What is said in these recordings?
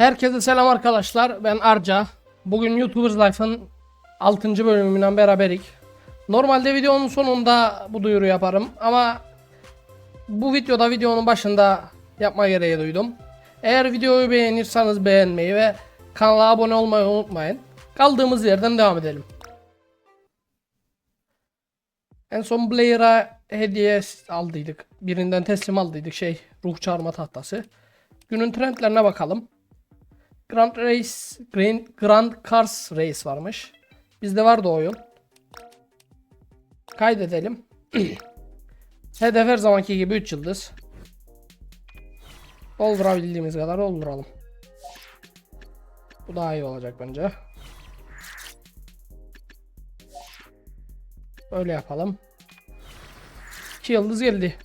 Herkese selam arkadaşlar. Ben Arca. Bugün YouTubers Life'ın 6. bölümünden beraberik. Normalde videonun sonunda bu duyuru yaparım ama bu videoda videonun başında yapma gereği duydum. Eğer videoyu beğenirseniz beğenmeyi ve kanala abone olmayı unutmayın. Kaldığımız yerden devam edelim. En son Blair'a hediye aldıydık. Birinden teslim aldıydık şey ruh çağırma tahtası. Günün trendlerine bakalım. Grand Race, Grand, Grand Cars Race varmış. Bizde vardı o oyun. Kaydedelim. Hedef her zamanki gibi 3 yıldız. Doldurabildiğimiz kadar dolduralım. Bu daha iyi olacak bence. Öyle yapalım. 2 yıldız geldi.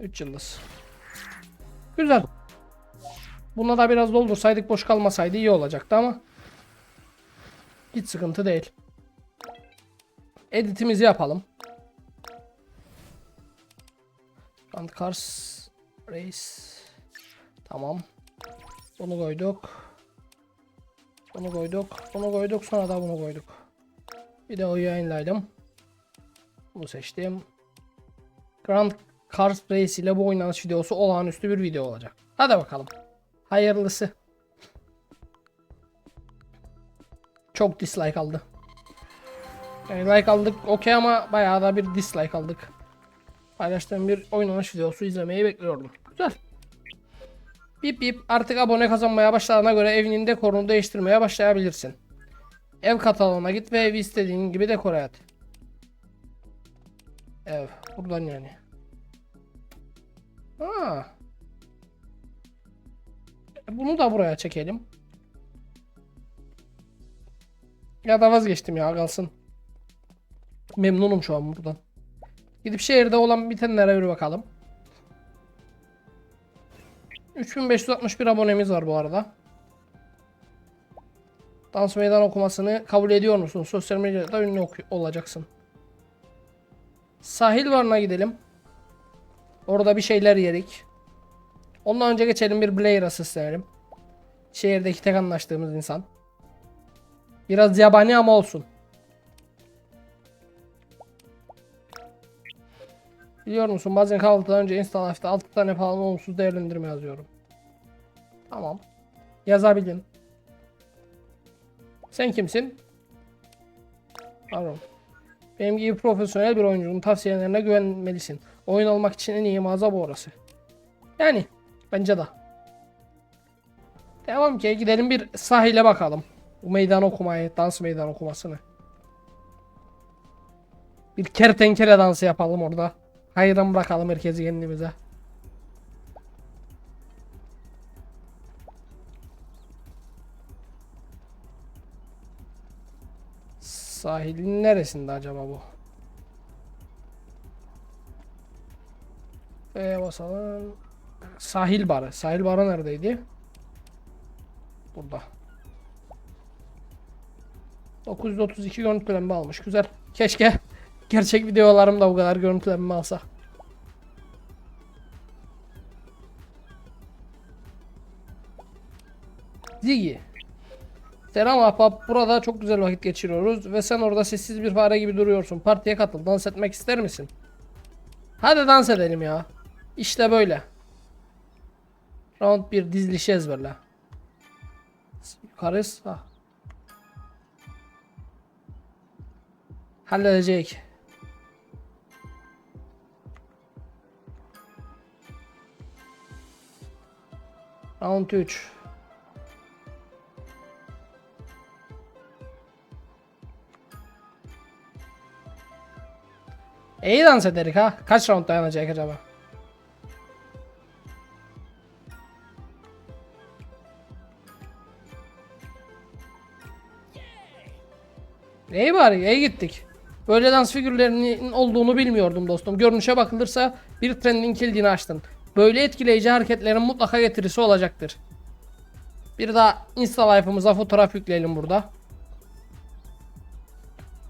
3 yıldız. Güzel. Buna da biraz doldursaydık boş kalmasaydı iyi olacaktı ama hiç sıkıntı değil. Editimizi yapalım. Grand Cars Race. Tamam. Bunu koyduk. Bunu koyduk. Bunu koyduk. Sonra da bunu koyduk. Videoyu yayınlaydım. Bunu seçtim. Grand Cars Race ile bu oynanış videosu olağanüstü bir video olacak. Hadi bakalım. Hayırlısı. Çok dislike aldı. Yani like aldık okey ama bayağı da bir dislike aldık. Paylaştığım bir oynanış videosu izlemeyi bekliyordum. Güzel. Bip bip artık abone kazanmaya başladığına göre evinin dekorunu değiştirmeye başlayabilirsin. Ev kataloguna git ve evi istediğin gibi dekore et. Ev. Buradan yani. Ha. E, Bunu da buraya çekelim. Ya da vazgeçtim ya kalsın. Memnunum şu an buradan. Gidip şehirde olan bitenlere bir bakalım. 3561 abonemiz var bu arada. Dans meydan okumasını kabul ediyor musun? Sosyal medyada ünlü olacaksın. Sahil varına gidelim. Orada bir şeyler yedik. Ondan önce geçelim bir Blair asistlenelim. Şehirdeki tek anlaştığımız insan. Biraz yabani ama olsun. Biliyor musun bazen kahvaltıdan önce Insta Life'da 6 tane falan olumsuz değerlendirme yazıyorum. Tamam. Yazabilin. Sen kimsin? Pardon. Benim gibi profesyonel bir oyuncunun tavsiyelerine güvenmelisin. Oyun almak için en iyi mağaza bu orası. Yani bence de. Devam ki gidelim bir sahile bakalım. Bu meydan okumayı, dans meydan okumasını. Bir kertenkele dansı yapalım orada. Hayran bırakalım herkesi kendimize. Sahilin neresinde acaba bu? Ee, basalım. Sahil barı. Sahil barı neredeydi? Burada. 932 görüntülenme almış. Güzel. Keşke gerçek videolarım da bu kadar görüntülenme alsa. Ziggy. Selam ahbap. Burada çok güzel vakit geçiriyoruz ve sen orada sessiz bir fare gibi duruyorsun. Partiye katıl. Dans etmek ister misin? Hadi dans edelim ya. İşte böyle. Round 1 dizilişi ezberle. Yukarız. Ha. Halledecek. Round 3. İyi dans ederik ha. Kaç round dayanacak acaba? Neye bari? Neye gittik? Böyle dans figürlerinin olduğunu bilmiyordum dostum. Görünüşe bakılırsa bir trendin kilidini açtın. Böyle etkileyici hareketlerin mutlaka getirisi olacaktır. Bir daha Insta Life'ımıza fotoğraf yükleyelim burada.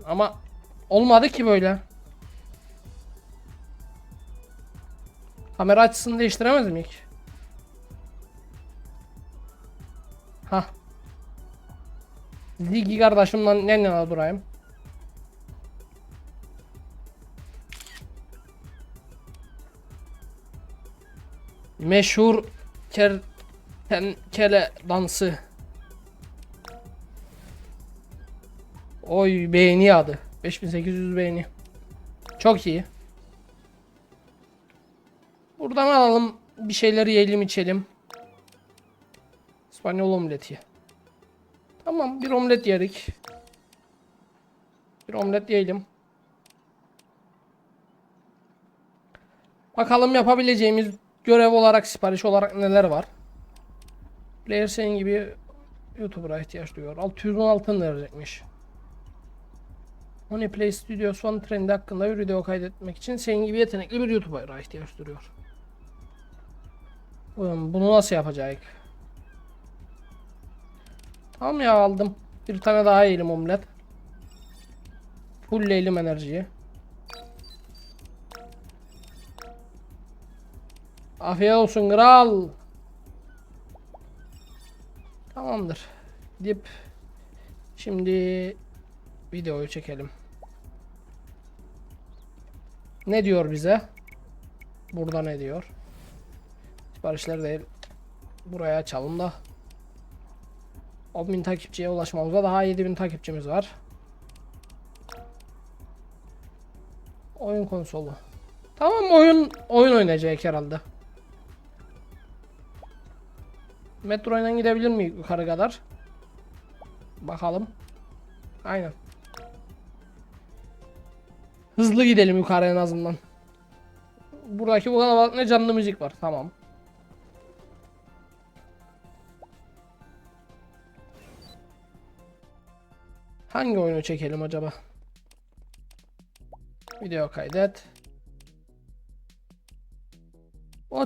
Ama olmadı ki böyle. Kamera açısını değiştiremez miyik? Hah Ziggy kardeşimle yan yana durayım. Meşhur kertenkele dansı. Oy beğeni adı. 5800 beğeni. Çok iyi. Buradan alalım bir şeyleri yiyelim içelim. İspanyol omleti. Tamam bir omlet yedik. Bir omlet yiyelim. Bakalım yapabileceğimiz görev olarak sipariş olarak neler var. Player senin gibi YouTuber'a ihtiyaç duyuyor. 616 verecekmiş. Honey Play Studios One trendi hakkında bir video kaydetmek için senin gibi yetenekli bir YouTuber'a ihtiyaç duyuyor. Bunu nasıl yapacağız? Tamam ya aldım. Bir tane daha yiyelim omlet. Fullleyelim enerjiyi. Afiyet olsun kral. Tamamdır. Dip. Şimdi videoyu çekelim. Ne diyor bize? Burada ne diyor? Siparişler değil. Buraya açalım da. 10.000 takipçiye ulaşmamıza daha 7.000 takipçimiz var. Oyun konsolu. Tamam oyun oyun oynayacak herhalde. Metro ile gidebilir mi yukarı kadar? Bakalım. Aynen. Hızlı gidelim yukarı en azından. Buradaki bu kalabalık ne canlı müzik var. Tamam. Hangi oyunu çekelim acaba? Video kaydet.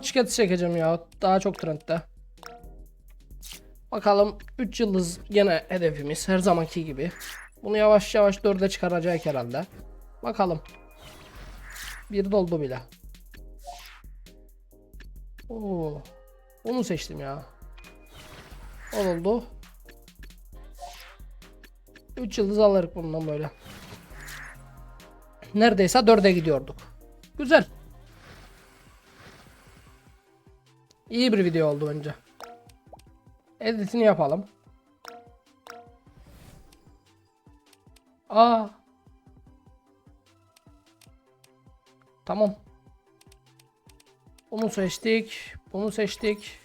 Çiketi çekeceğim ya. Daha çok trendde. Bakalım 3 yıldız gene hedefimiz her zamanki gibi. Bunu yavaş yavaş 4'e çıkaracak herhalde. Bakalım. Bir doldu bile. Oo. Onu seçtim ya. O oldu. 3 yıldız alırız bundan böyle. Neredeyse 4'e gidiyorduk. Güzel. İyi bir video oldu bence. Editini yapalım. Aa. Tamam. Bunu seçtik. Bunu seçtik.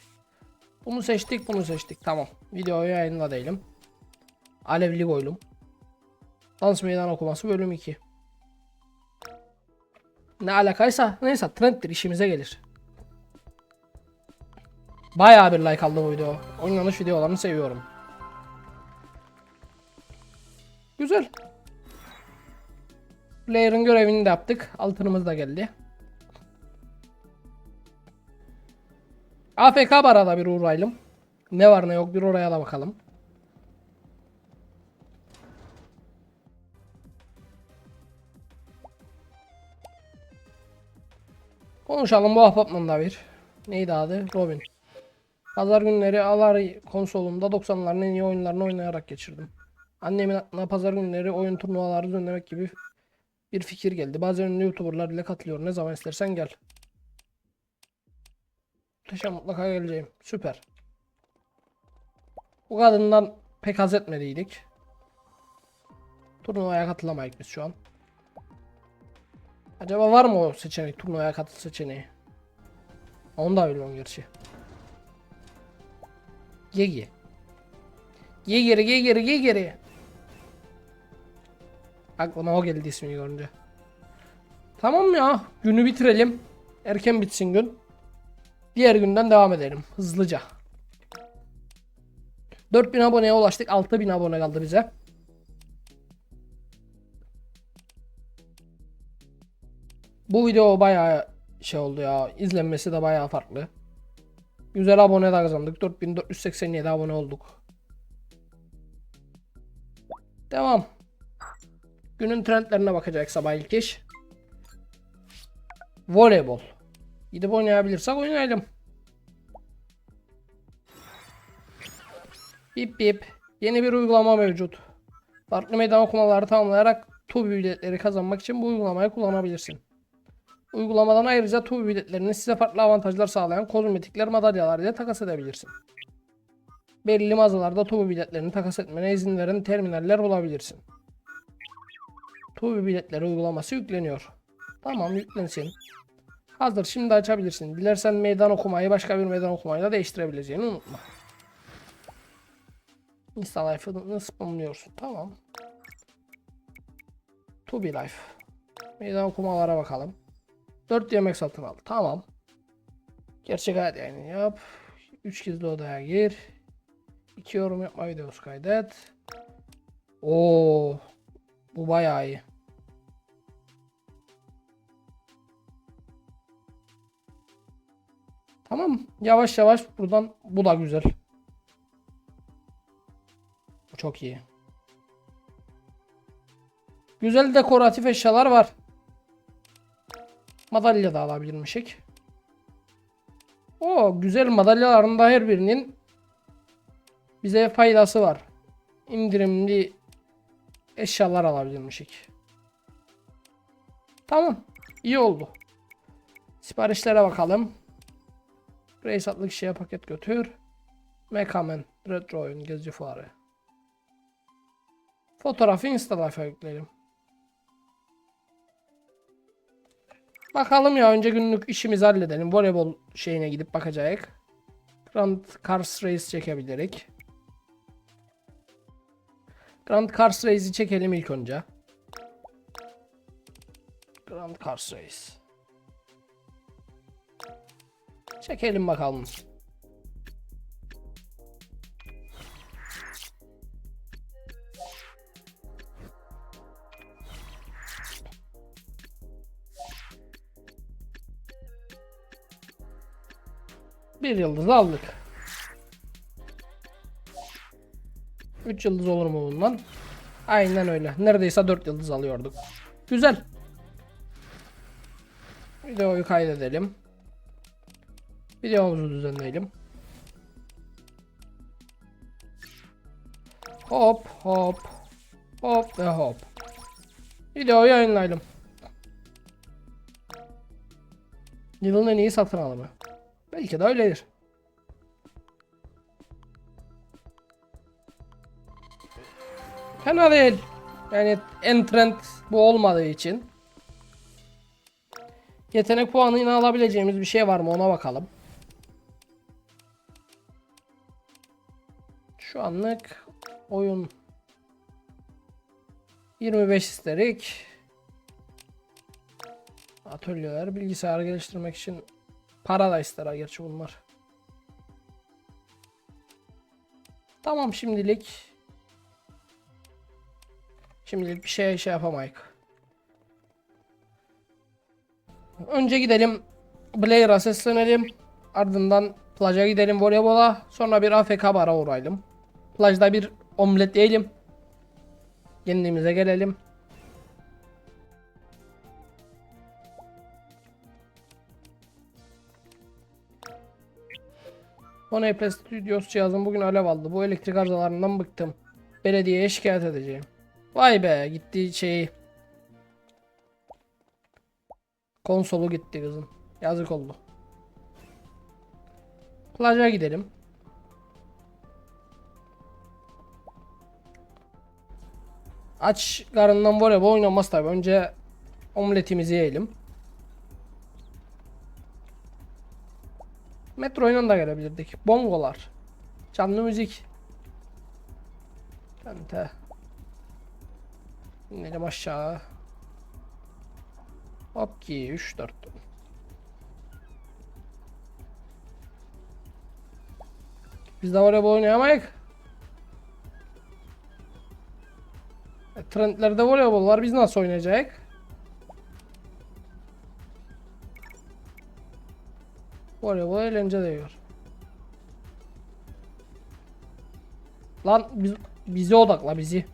Bunu seçtik. Bunu seçtik. Tamam. Videoyu yayınla değilim. Alevli koydum. Dans meydan okuması bölüm 2. Ne alakaysa neyse trenddir işimize gelir. Bayağı bir like aldı bu video. Oynanış videolarını seviyorum. Güzel. Player'ın görevini de yaptık. Altınımız da geldi. AFK barada bir uğrayalım. Ne var ne yok bir oraya da bakalım. Konuşalım bu ahbapla bir. Neydi adı? Robin. Pazar günleri Alari konsolumda 90'ların en iyi oyunlarını oynayarak geçirdim. Annemin aklına pazar günleri oyun turnuvaları düzenlemek gibi bir fikir geldi. Bazen ünlü youtuberlar bile katılıyor. Ne zaman istersen gel. Muhteşem mutlaka geleceğim. Süper. Bu kadından pek haz etmediydik. Turnuvaya katılamayız biz şu an. Acaba var mı o seçenek? Turnuvaya katıl seçeneği. Onu da bilmiyorum gerçi. Gegi. Ye geri ye geri ye geri. Aklıma o geldi ismini görünce. Tamam ya. Günü bitirelim. Erken bitsin gün. Diğer günden devam edelim. Hızlıca. 4000 aboneye ulaştık. 6000 abone kaldı bize. Bu video bayağı şey oldu ya. İzlenmesi de bayağı farklı. Güzel abone de kazandık. 4487 abone olduk. Devam. Günün trendlerine bakacak sabah ilk iş. Voleybol. Gidip oynayabilirsek oynayalım. Bip bip. Yeni bir uygulama mevcut. Farklı meydan okumaları tamamlayarak TUB biletleri kazanmak için bu uygulamayı kullanabilirsin. Uygulamadan ayrıca TUB biletlerini size farklı avantajlar sağlayan kozmetikler, madalyalar ile takas edebilirsin. Belirli mağazalarda TUB biletlerini takas etmene izin veren terminaller bulabilirsin. TUB biletleri uygulaması yükleniyor. Tamam yüklensin. Hazır şimdi açabilirsin. Dilersen meydan okumayı başka bir meydan okumayla değiştirebileceğini unutma. Insta Life'ını spamlıyorsun. Tamam. To be life. Meydan okumalara bakalım. 4 yemek satın al. Tamam. Gerçek hayat yani yap. 3 gizli odaya gir. 2 yorum yapma videosu kaydet. Oo. Bu bayağı iyi. Tamam. Yavaş yavaş buradan bu da güzel. Bu çok iyi. Güzel dekoratif eşyalar var. Madalya da alabilirmişik. O güzel madalyaların da her birinin bize faydası var. İndirimli eşyalar alabilirmişik. Tamam. iyi oldu. Siparişlere bakalım. Reis adlı kişiye paket götür. Mekamen Retro oyun gezici fuarı. Fotoğrafı Insta Life'a yükleyelim. Bakalım ya önce günlük işimizi halledelim. Voleybol şeyine gidip bakacağız. Grand Cars Race çekebilirik. Grand Cars Race'i çekelim ilk önce. Grand Cars Race. Çekelim bakalım. Bir yıldız aldık. 3 yıldız olur mu bundan? Aynen öyle. Neredeyse 4 yıldız alıyorduk. Güzel. Videoyu kaydedelim. Videomuzu düzenleyelim. Hop hop. Hop ve hop. Videoyu yayınlayalım. Yılın en iyi satın alımı. Belki de öyledir. Fena değil. Yani en trend bu olmadığı için. Yetenek puanını alabileceğimiz bir şey var mı ona bakalım. Şu anlık oyun 25 isterik. Atölyeler bilgisayar geliştirmek için para da ister ha gerçi bunlar. Tamam şimdilik. Şimdilik bir şey şey yapamayız. Önce gidelim Blair'a seslenelim. Ardından plaja gidelim voleybola. Sonra bir AFK bara uğrayalım. Plajda bir omlet yiyelim. Kendimize gelelim. Onayple Studios cihazım bugün alev aldı. Bu elektrik arızalarından bıktım. Belediyeye şikayet edeceğim. Vay be gitti şeyi. Konsolu gitti kızım. Yazık oldu. Plaja gidelim. Aç karından voleybol oynamaz tabi. Önce omletimizi yiyelim. Metro oyununa da gelebilirdik. Bongolar. Canlı müzik. Tente. İnelim aşağı. Hop ki 3 4. Biz de voleybol oynayamayız. E, trendlerde voleybol var. Biz nasıl oynayacağız? Voleybol eğlence diyor. Lan biz, bizi odakla bizi.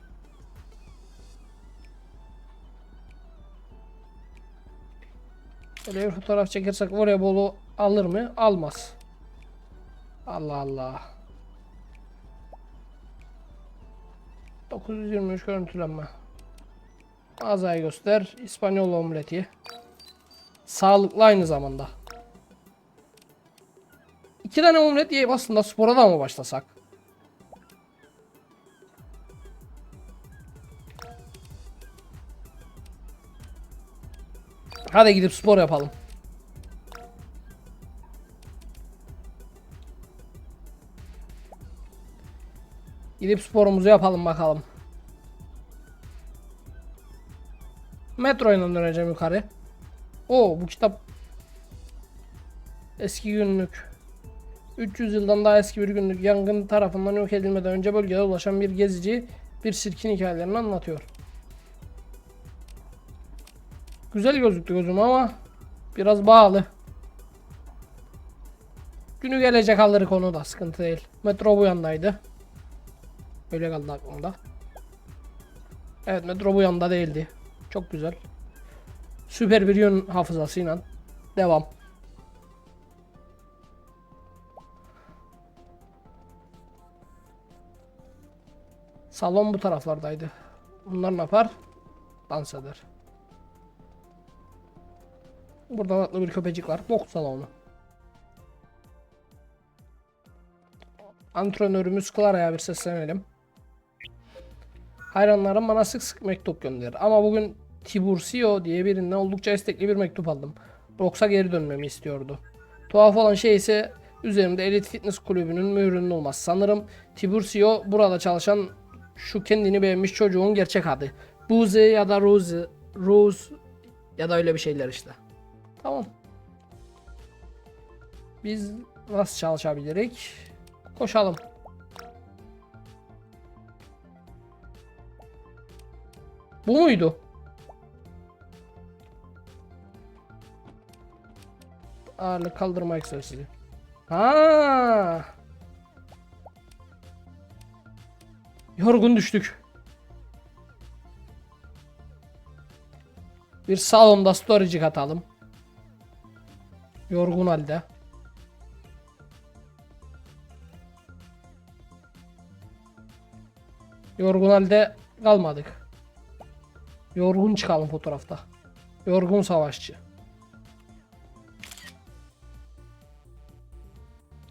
Böyle bir fotoğraf çekersek voleybolu alır mı? Almaz. Allah Allah. 923 görüntülenme. Mağazayı göster. İspanyol omleti. Sağlıklı aynı zamanda. İki tane omlet yiyip aslında spora da mı başlasak? Hadi gidip spor yapalım. Gidip sporumuzu yapalım bakalım. Metro ile döneceğim yukarı. Oo bu kitap eski günlük. 300 yıldan daha eski bir günlük yangın tarafından yok edilmeden önce bölgede ulaşan bir gezici bir sirkin hikayelerini anlatıyor. Güzel gözüktü gözüme ama biraz bağlı. Günü gelecek alır konu da sıkıntı değil. Metro bu yandaydı. Öyle kaldı aklımda. Evet metro bu yanda değildi. Çok güzel. Süper bir yön hafızasıyla. Devam. Salon bu taraflardaydı. Bunlar ne yapar? Dans eder. Burada tatlı bir köpecik var. Bok salonu. Antrenörümüz Clara'ya bir seslenelim. Hayranlarım bana sık sık mektup gönderir. Ama bugün Tiburcio diye birinden oldukça istekli bir mektup aldım. Rox'a geri dönmemi istiyordu. Tuhaf olan şey ise üzerimde Elite Fitness kulübünün mührünün olması. Sanırım Tiburcio burada çalışan şu kendini beğenmiş çocuğun gerçek adı. Buze ya da Rose, Rose ya da öyle bir şeyler işte. Tamam. Biz nasıl çalışabiliriz? Koşalım. Bu muydu? Ağırlık kaldırma egzersizi. Ha. Yorgun düştük. Bir salonda storage'ik atalım. Yorgun halde. Yorgun halde kalmadık. Yorgun çıkalım fotoğrafta. Yorgun savaşçı.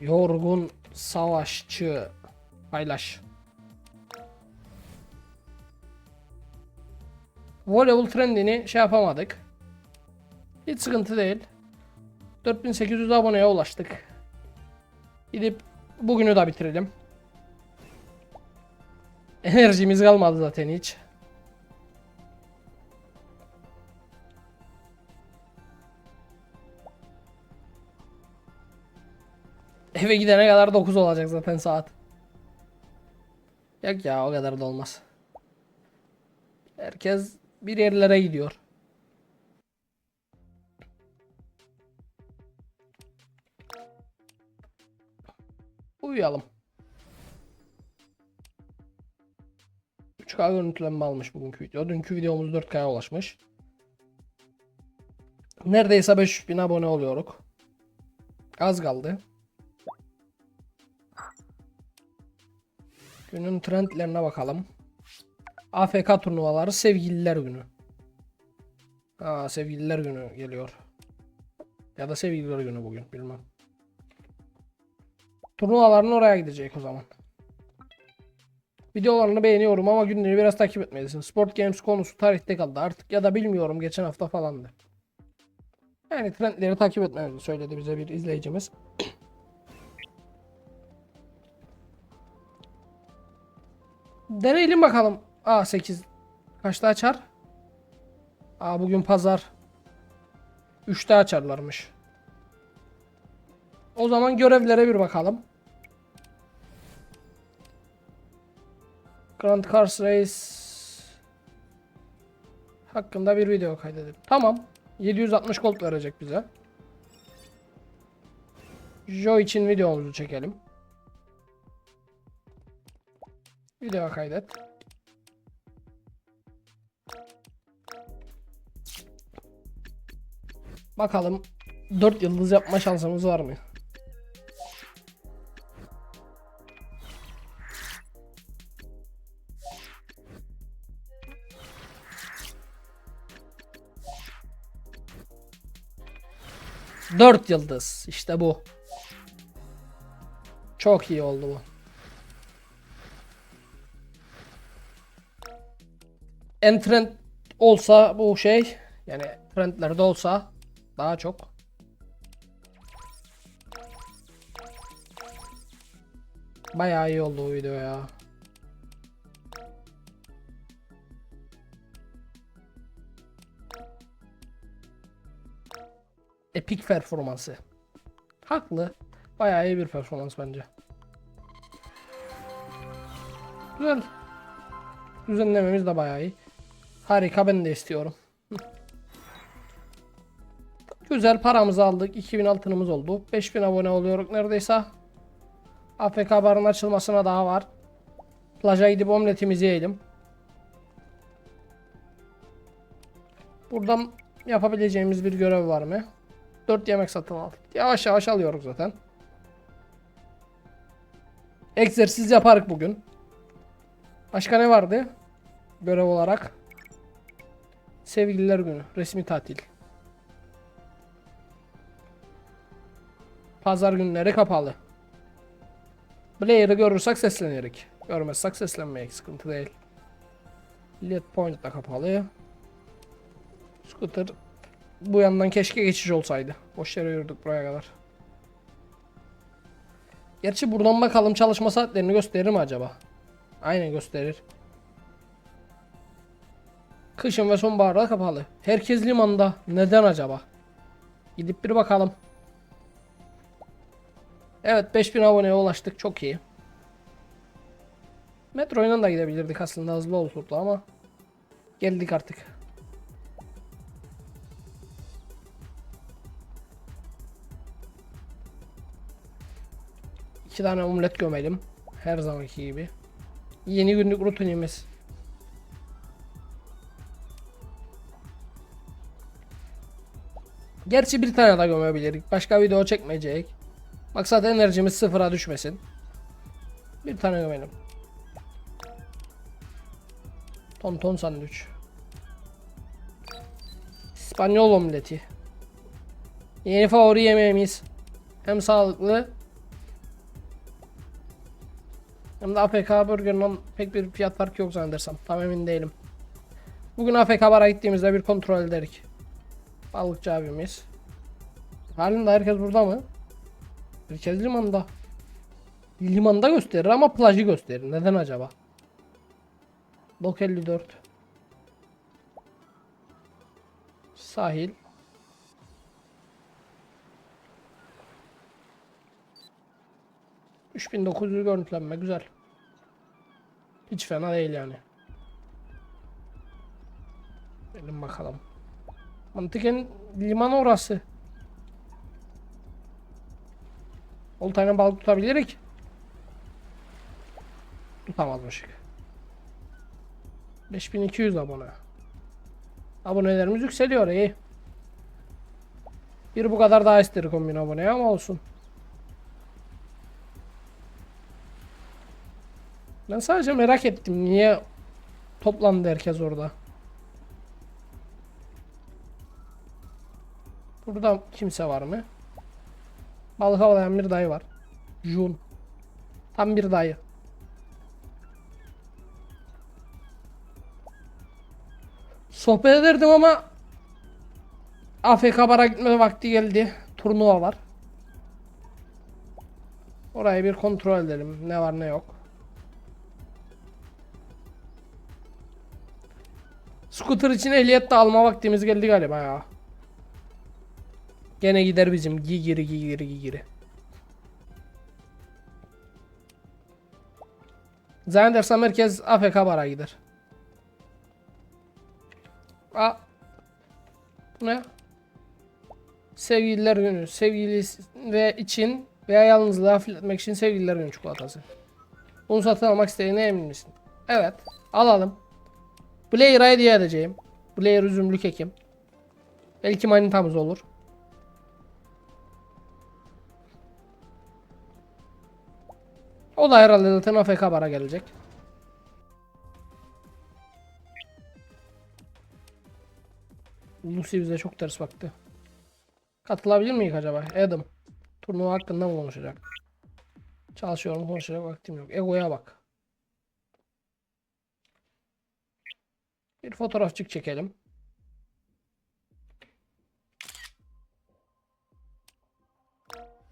Yorgun savaşçı. Paylaş. Voleybol trendini şey yapamadık. Hiç sıkıntı değil. 4800 aboneye ulaştık. Gidip bugünü de bitirelim. Enerjimiz kalmadı zaten hiç. Eve gidene kadar 9 olacak zaten saat. Yok ya o kadar da olmaz. Herkes bir yerlere gidiyor. Uyuyalım. 3K görüntülenme almış bugünkü video. Dünkü videomuz 4K'ya ulaşmış. Neredeyse 5000 abone oluyoruz. Az kaldı. Günün trendlerine bakalım. AFK turnuvaları sevgililer günü. Aa sevgililer günü geliyor. Ya da sevgililer günü bugün bilmem. Turnuvaların oraya gidecek o zaman. Videolarını beğeniyorum ama günleri biraz takip etmelisin. Sport Games konusu tarihte kaldı artık ya da bilmiyorum geçen hafta falandı. Yani trendleri takip etmemizi söyledi bize bir izleyicimiz. Deneyelim bakalım. Aa 8. Kaçta açar? Aa bugün pazar. 3'te açarlarmış. O zaman görevlere bir bakalım. Grand Cars Race hakkında bir video kaydedelim. Tamam. 760 gold verecek bize. Joe için videomuzu çekelim. Video kaydet. Bakalım 4 yıldız yapma şansımız var mı? Dört yıldız işte bu. Çok iyi oldu bu. Entrant olsa bu şey yani trendlerde olsa daha çok. Bayağı iyi oldu bu video ya. Epik performansı. Haklı. Bayağı iyi bir performans bence. Güzel. Düzenlememiz de bayağı iyi. Harika ben de istiyorum. Güzel paramızı aldık. 2000 altınımız oldu. 5000 abone oluyoruz neredeyse. AFK barın açılmasına daha var. Plaja gidip omletimizi yiyelim. Buradan yapabileceğimiz bir görev var mı? 4 yemek satın al. Yavaş yavaş alıyoruz zaten. Egzersiz yaparız bugün. Başka ne vardı? Görev olarak. Sevgililer günü. Resmi tatil. Pazar günleri kapalı. Player'ı görürsek seslenirik. Görmezsek seslenmeyek. Sıkıntı değil. Lead point da kapalı. Scooter bu yandan keşke geçiş olsaydı. Boş yere yürüdük buraya kadar. Gerçi buradan bakalım çalışma saatlerini gösterir mi acaba? Aynen gösterir. Kışın ve sonbaharda kapalı. Herkes limanda. Neden acaba? Gidip bir bakalım. Evet 5000 aboneye ulaştık. Çok iyi. Metroyla da gidebilirdik aslında hızlı olurdu ama geldik artık. İki tane omlet gömelim. Her zamanki gibi. Yeni günlük rutinimiz. Gerçi bir tane daha gömebiliriz. Başka video çekmeyecek. Maksat enerjimiz sıfıra düşmesin. Bir tane gömelim. Ton ton sandviç. İspanyol omleti. Yeni favori yemeğimiz. Hem sağlıklı hem de APK Burger'ın pek bir fiyat farkı yok zannedersem. Tam emin değilim. Bugün APK bara gittiğimizde bir kontrol ederik. Balıkçı abimiz. Halinde herkes burada mı? Herkes limanda. Limanda gösterir ama plajı gösterir. Neden acaba? Dok 54. Sahil. Üç bin dokuz yüz görüntülenme güzel. Hiç fena değil yani. Gelin bakalım. Mantıken liman orası. Oltayla balık tutabilirik. Tutamazmışık. 5200 abone. Abonelerimiz yükseliyor iyi. Bir bu kadar daha isterik 10.000 aboneye ama olsun. Ben sadece merak ettim niye toplandı herkes orada. Burada kimse var mı? Balık avlayan bir dayı var. Jun. Tam bir dayı. Sohbet ederdim ama AFK bara gitme vakti geldi. Turnuva var. Orayı bir kontrol edelim. Ne var ne yok. Scooter için ehliyet de alma vaktimiz geldi galiba ya. Gene gider bizim gigiri gigiri gigiri. Zannedersem herkes AFK bara gider. A ne? Sevgililer günü. Sevgili ve için veya yalnızlığı hafifletmek için sevgililer günü çikolatası. Bunu satın almak istediğine emin misin? Evet. Alalım. Player'a hediye edeceğim. Player üzümlü kekim. Belki manitamız olur. O da herhalde zaten AFK bara gelecek. Lucy bize çok ters baktı. Katılabilir miyik acaba? Adam. Turnuva hakkında mı konuşacak? Çalışıyorum konuşacak vaktim yok. Egoya bak. Bir fotoğrafçık çekelim.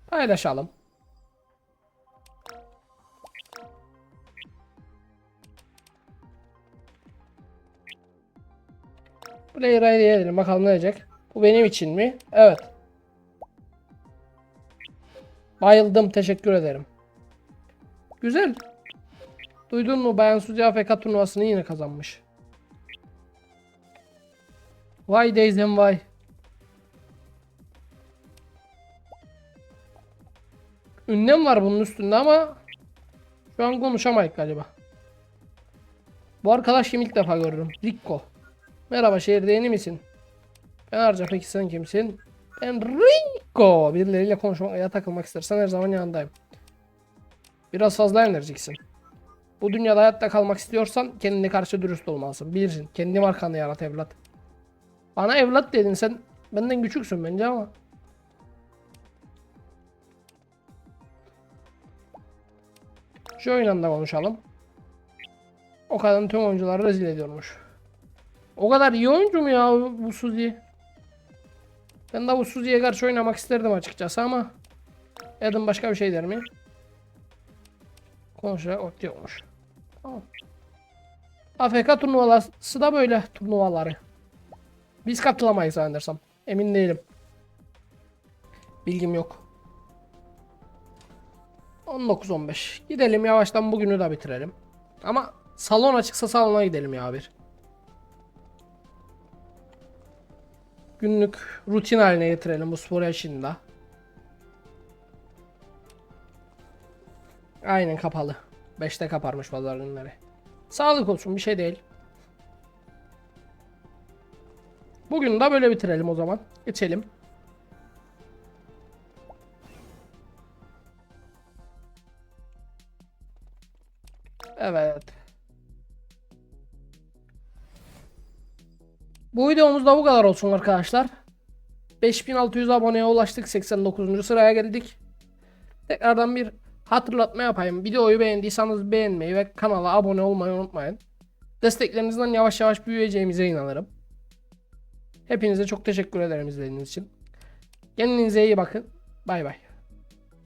Paylaşalım. Player ID'ye edelim. Bakalım ne diyecek. Bu benim için mi? Evet. Bayıldım. Teşekkür ederim. Güzel. Duydun mu? Bayan Suzi AFK turnuvasını yine kazanmış. Vay and vay. Ünlem var bunun üstünde ama şu an konuşamayız galiba. Bu arkadaş kim ilk defa gördüm. Rico. Merhaba şehirde yeni misin? Ben Arca peki sen kimsin? Ben Rico. Birileriyle konuşmak ya takılmak istersen her zaman yanındayım. Biraz fazla enerjiksin. Bu dünyada hayatta kalmak istiyorsan kendine karşı dürüst olmalısın. Bilirsin. Kendi markanı yarat evlat. Bana evlat dedin sen. Benden küçüksün bence ama. Şu oyundan da konuşalım. O kadın tüm oyuncuları rezil ediyormuş. O kadar iyi oyuncu mu ya bu Suzy? Ben de bu Suzy'ye karşı oynamak isterdim açıkçası ama Adam başka bir şey der mi? Konuşacak ot yokmuş. Tamam. AFK turnuvası da böyle turnuvaları. Biz katılamayız zannedersem. Emin değilim. Bilgim yok. 19-15. Gidelim yavaştan bugünü de bitirelim. Ama salon açıksa salona gidelim ya bir. Günlük rutin haline getirelim bu spor yaşında. Aynen kapalı. 5'te kaparmış pazar günleri. Sağlık olsun bir şey değil. Bugün de böyle bitirelim o zaman. Geçelim. Evet. Bu videomuz da bu kadar olsun arkadaşlar. 5600 aboneye ulaştık. 89. sıraya geldik. Tekrardan bir hatırlatma yapayım. Videoyu beğendiyseniz beğenmeyi ve kanala abone olmayı unutmayın. Desteklerinizden yavaş yavaş büyüyeceğimize inanırım. Hepinize çok teşekkür ederim izlediğiniz için. Kendinize iyi bakın. Bay bay.